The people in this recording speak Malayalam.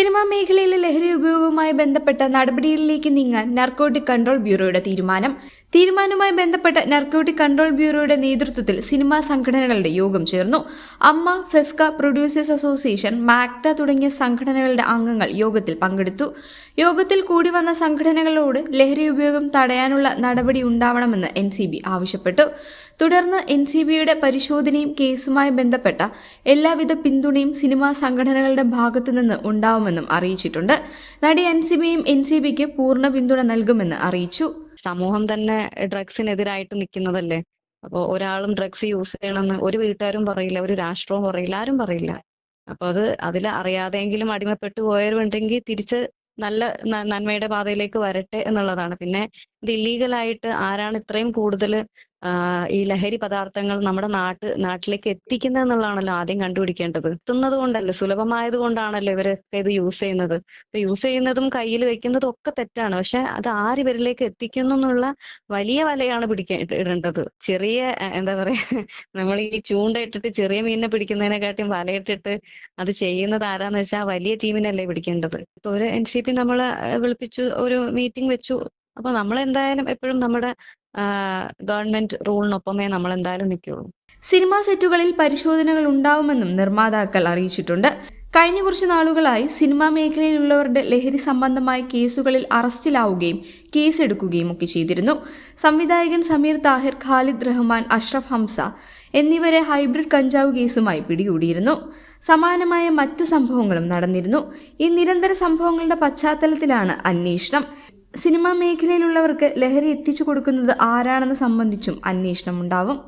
സിനിമാ മേഖലയിലെ ലഹരി ഉപയോഗവുമായി ബന്ധപ്പെട്ട നടപടികളിലേക്ക് നീങ്ങാൻ നർക്കോട്ടിക് കൺട്രോൾ ബ്യൂറോയുടെ തീരുമാനം. തീരുമാനവുമായി ബന്ധപ്പെട്ട നർക്കോട്ടിക് കൺട്രോൾ ബ്യൂറോയുടെ നേതൃത്വത്തിൽ സിനിമാ സംഘടനകളുടെ യോഗം ചേർന്നു. അമ്മ ഫെഫ്ക പ്രൊഡ്യൂസേഴ്സ് അസോസിയേഷൻ മാക്ട തുടങ്ങിയ സംഘടനകളുടെ അംഗങ്ങൾ യോഗത്തിൽ പങ്കെടുത്തു. യോഗത്തിൽ കൂടി വന്ന സംഘടനകളോട് ലഹരി ഉപയോഗം തടയാനുള്ള നടപടി ഉണ്ടാവണമെന്ന് എൻ ആവശ്യപ്പെട്ടു. തുടർന്ന് എൻ സി ബിയുടെ പരിശോധനയും കേസുമായി ബന്ധപ്പെട്ട എല്ലാവിധ പിന്തുണയും സിനിമാ സംഘടനകളുടെ ഭാഗത്തുനിന്ന് ഉണ്ടാവുമെന്നും അറിയിച്ചിട്ടുണ്ട്. നടി എൻ സി ബിയും എൻ സി ബിക്ക് പൂർണ പിന്തുണ നൽകുമെന്ന് അറിയിച്ചു. സമൂഹം തന്നെ ഡ്രഗ്സിനെതിരായിട്ട് നിൽക്കുന്നതല്ലേ? അപ്പോൾ ഒരാളും ഡ്രഗ്സ് യൂസ് ചെയ്യണമെന്ന് ഒരു വീട്ടുകാരും പറയില്ല ഒരു രാഷ്ട്രവും പറയില്ല ആരും പറയില്ല. അപ്പൊ അത് അതിൽ അറിയാതെങ്കിലും അടിമപ്പെട്ടു പോയവരുണ്ടെങ്കിൽ തിരിച്ച് നല്ല നന്മയുടെ പാതയിലേക്ക് വരട്ടെ എന്നുള്ളതാണ്. പിന്നെ ഇത് ഇല്ലീഗലായിട്ട് ആരാണ് ഇത്രയും കൂടുതൽ ഈ ലഹരി പദാർത്ഥങ്ങൾ നമ്മുടെ നാട്ട് നാട്ടിലേക്ക് എത്തിക്കുന്നത് എന്നുള്ളതാണല്ലോ ആദ്യം കണ്ടുപിടിക്കേണ്ടത്. എത്തുന്നത് കൊണ്ടല്ലേ സുലഭമായത് കൊണ്ടാണല്ലോ ഇവരൊക്കെ ഇത് യൂസ് ചെയ്യുന്നത്. ഇപ്പൊ യൂസ് ചെയ്യുന്നതും കയ്യിൽ വെക്കുന്നതും ഒക്കെ തെറ്റാണ്. പക്ഷെ അത് ആര് ഇവരിലേക്ക് എത്തിക്കുന്നു എന്നുള്ള വലിയ വലയാണ് പിടിക്കാൻ ഇടേണ്ടത്. ചെറിയ എന്താ പറയാ നമ്മൾ ഈ ചൂണ്ട ഇട്ടിട്ട് ചെറിയ മീനിനെ പിടിക്കുന്നതിനെക്കാട്ടിയും വലയിട്ടിട്ട് അത് ചെയ്യുന്നത് ആരാന്ന് വെച്ചാൽ വലിയ ടീമിനല്ലേ പിടിക്കേണ്ടത്. ഇപ്പൊ ഒരു എൻ സി പി നമ്മളെ വിളിപ്പിച്ചു ഒരു മീറ്റിംഗ് വെച്ചു. അപ്പൊ നമ്മൾ എന്തായാലും എപ്പോഴും നമ്മുടെ ഗവൺമെന്റ് റൂളിനൊപ്പമേ നമ്മൾ എന്തായാലും നിൽക്കുള്ളൂ. സിനിമാ സെറ്റുകളിൽ പരിശോധനകൾ ഉണ്ടാവുമെന്നും നിർമ്മാതാക്കൾ അറിയിച്ചിട്ടുണ്ട്. കഴിഞ്ഞ കുറച്ച് നാളുകളായി സിനിമാ മേഖലയിലുള്ളവരുടെ ലഹരി സംബന്ധമായ കേസുകളിൽ അറസ്റ്റിലാവുകയും കേസെടുക്കുകയും ഒക്കെ ചെയ്തിരുന്നു. സംവിധായകൻ സമീർ താഹിർ ഖാലിദ് റഹ്മാൻ അഷ്റഫ് ഹംസ എന്നിവരെ ഹൈബ്രിഡ് കഞ്ചാവ് കേസുമായി പിടികൂടിയിരുന്നു. സമാനമായ മറ്റ് സംഭവങ്ങളും നടന്നിരുന്നു. ഈ നിരന്തര സംഭവങ്ങളുടെ പശ്ചാത്തലത്തിലാണ് അന്വേഷണം. സിനിമാ മേഖലയിലുള്ളവർക്ക് ലഹരി എത്തിച്ചു കൊടുക്കുന്നത് ആരാണെന്ന് സംബന്ധിച്ചും അന്വേഷണം ഉണ്ടാവും